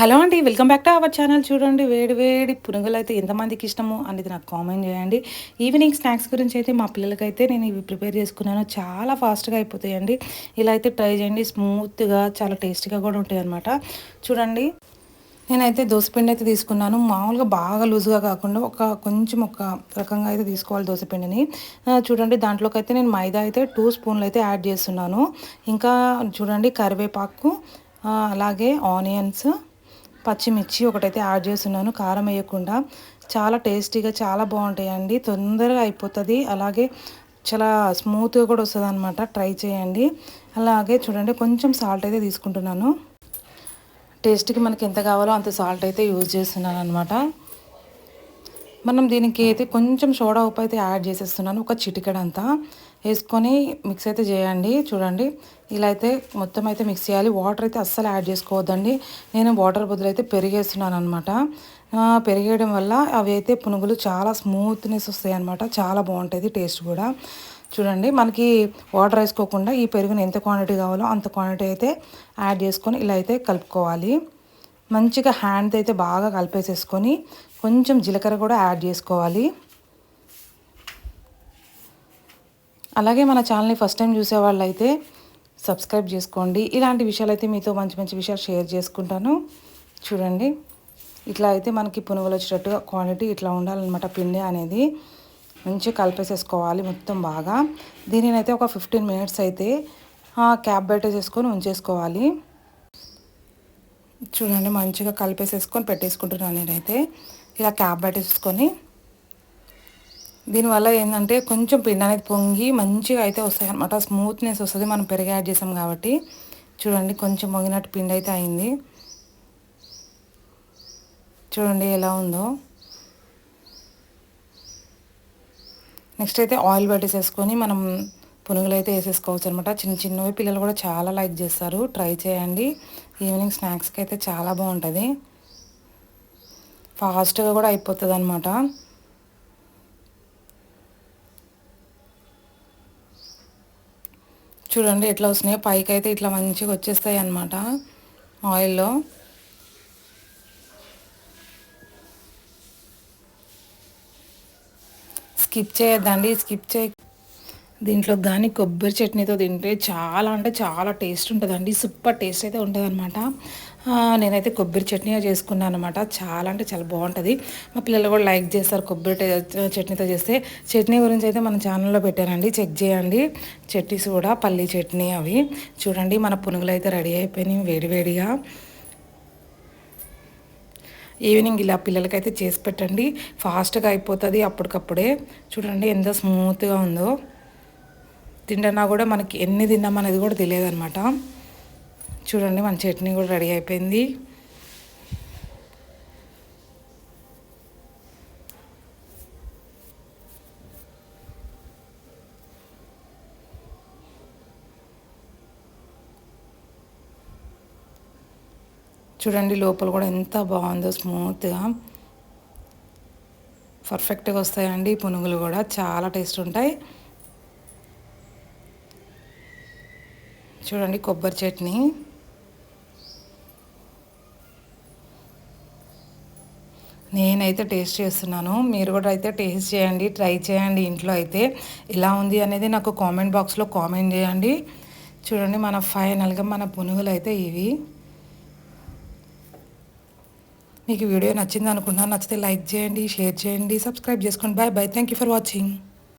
Hello అండి welcome back to our channel. చూడండి వేడి వేడి పునుగులు అయితే ఎంతమందికి ఇష్టము అనేది నాకు కామెంట్ చేయండి. ఈవినింగ్ స్నాక్స్ గురించి అయితే మా పిల్లలకైతే నేను ఇవి ప్రిపేర్ చేసుకున్నాను. చాలా ఫాస్ట్గా అయిపోతాయండి. ఇలా అయితే ట్రై చేయండి. స్మూత్గా చాలా టేస్టీగా కూడా ఉంటాయి అనమాట చూడండి నేనైతే దోశపిండి అయితే తీసుకున్నాను. మామూలుగా బాగా లూజ్గా కాకుండా ఒక కొంచెం ఒక రకంగా అయితే తీసుకోవాలి దోశపిండిని. చూడండి దాంట్లోకి అయితే నేను మైదా అయితే టూ స్పూన్లు అయితే యాడ్ చేస్తున్నాను. ఇంకా చూడండి కరివేపాకు అలాగే ఆనియన్స్ పచ్చిమిర్చి ఒకటైతే యాడ్ చేస్తున్నాను కారం వేయకుండా. చాలా టేస్టీగా చాలా బాగుంటాయండి. తొందరగా అయిపోతుంది. అలాగే చాలా స్మూత్గా కూడా వస్తుంది అనమాట ట్రై చేయండి. అలాగే చూడండి కొంచెం సాల్ట్ అయితే తీసుకుంటున్నాను. టేస్ట్కి మనకి ఎంత కావాలో అంత సాల్ట్ అయితే యూజ్ చేస్తున్నాను అనమాట మనం దీనికి అయితే కొంచెం సోడా ఉప్పు అయితే యాడ్ చేసేస్తున్నాను ఒక చిటికెడంతా. వేసుకొని మిక్స్ అయితే చేయండి. చూడండి. ఇలా అయితే మొత్తం అయితే మిక్స్ చేయాలి. వాటర్ అయితే అస్సలు యాడ్ చేసుకోవద్దండి. నేను వాటర్ బదులు అయితే పెరిగేస్తున్నాను అనమాట పెరిగేయడం వల్ల అవి అయితే పునుగులు చాలా స్మూత్నెస్ వస్తాయి అనమాట చాలా బాగుంటుంది టేస్ట్ కూడా. చూడండి. మనకి వాటర్ వేసుకోకుండా ఈ పెరుగుని ఎంత క్వాంటిటీ కావాలో అంత క్వాంటిటీ అయితే యాడ్ చేసుకొని ఇలా అయితే కలుపుకోవాలి. మంచిగా హ్యాండ్ అయితే బాగా కలిపేసేసుకొని కొంచెం జీలకర్ర కూడా యాడ్ చేసుకోవాలి. అలాగే మన ఛానల్ని ఫస్ట్ టైం చూసే అయితే సబ్స్క్రైబ్ చేసుకోండి. ఇలాంటి విషయాలు అయితే మీతో మంచి మంచి విషయాలు షేర్ చేసుకుంటాను. చూడండి. ఇట్లా అయితే మనకి పునుగులు వచ్చేటట్టుగా క్వాలిటీ ఇట్లా ఉండాలన్నమాట పిండి అనేది. మంచిగా కలిపేసేసుకోవాలి మొత్తం బాగా. దీనినైతే ఒక ఫిఫ్టీన్ మినిట్స్ అయితే క్యాప్ పెట్టేసేసుకొని ఉంచేసుకోవాలి. చూడండి మంచిగా కలిపేసేసుకొని పెట్టేసుకుంటున్నాను నేనైతే. ఇలా క్యాప్ పెట్టేసుకొని దీనివల్ల ఏంటంటే కొంచెం పిండి అనేది పొంగి మంచిగా అయితే వస్తాయి అనమాట స్మూత్నెస్ వస్తుంది. మనం పెరిగి యాడ్ చేసాం కాబట్టి. చూడండి కొంచెం పొంగినట్టు పిండి అయితే అయింది. చూడండి ఎలా ఉందో. నెక్స్ట్ అయితే ఆయిల్ పెట్టేసేసుకొని మనం పునుగులు అయితే వేసేసుకోవచ్చు అనమాట చిన్న చిన్నవి పిల్లలు కూడా చాలా లైక్ చేస్తారు. ట్రై చేయండి. ఈవినింగ్ స్నాక్స్కి అయితే చాలా బాగుంటుంది. ఫాస్ట్గా కూడా అయిపోతుంది అనమాట చూడండి ఎట్లా వస్తున్నాయో. పైకి అయితే ఇట్లా మంచిగా వచ్చేస్తాయి అన్నమాట ఆయిల్లో. స్కిప్ చేయొద్దండి స్కిప్ చేయ. దీంట్లో కానీ కొబ్బరి చట్నీతో తింటే చాలా అంటే చాలా టేస్ట్ ఉంటుందండి. సూపర్ టేస్ట్ అయితే ఉంటుంది అనమాట నేనైతే కొబ్బరి చట్నీ చేసుకున్నాను అనమాట చాలా అంటే చాలా బాగుంటుంది. మా పిల్లలు కూడా లైక్ చేస్తారు కొబ్బరి చట్నీతో చేస్తే. చట్నీ గురించి అయితే మన ఛానల్లో పెట్టానండి. చెక్ చేయండి. చట్నీస్ కూడా పల్లి చట్నీ అవి. చూడండి మన పునుగులు అయితే రెడీ అయిపోయినాయి వేడివేడిగా ఈవినింగ్ ఇలా పిల్లలకైతే చేసి పెట్టండి. ఫాస్ట్గా అయిపోతుంది అప్పటికప్పుడే. చూడండి ఎంత స్మూత్గా ఉందో. తింటున్నా కూడా మనకి ఎన్ని తిన్నాం అనేది కూడా తెలియదనమాట చూడండి మన చట్నీ కూడా రెడీ అయిపోయింది. చూడండి లోపల కూడా ఎంత బాగుందో స్మూత్గా. పర్ఫెక్ట్గా వస్తాయండి పునుగులు కూడా. చాలా టేస్ట్ ఉంటాయి. చూడండి కొబ్బరి చట్నీ. నేనైతే టేస్ట్ చేస్తున్నాను. మీరు కూడా అయితే టేస్ట్ చేయండి ట్రై చేయండి ఇంట్లో అయితే. ఎలా ఉంది అనేది నాకు కామెంట్ బాక్స్లో కామెంట్ చేయండి. చూడండి మన ఫైనల్గా మన పునుగులు అయితే ఇవి. మీకు వీడియో నచ్చింది అనుకుంటున్నాను నచ్చితే లైక్ చేయండి షేర్ చేయండి సబ్స్క్రైబ్ చేసుకోండి. Bye bye. Thank you for watching.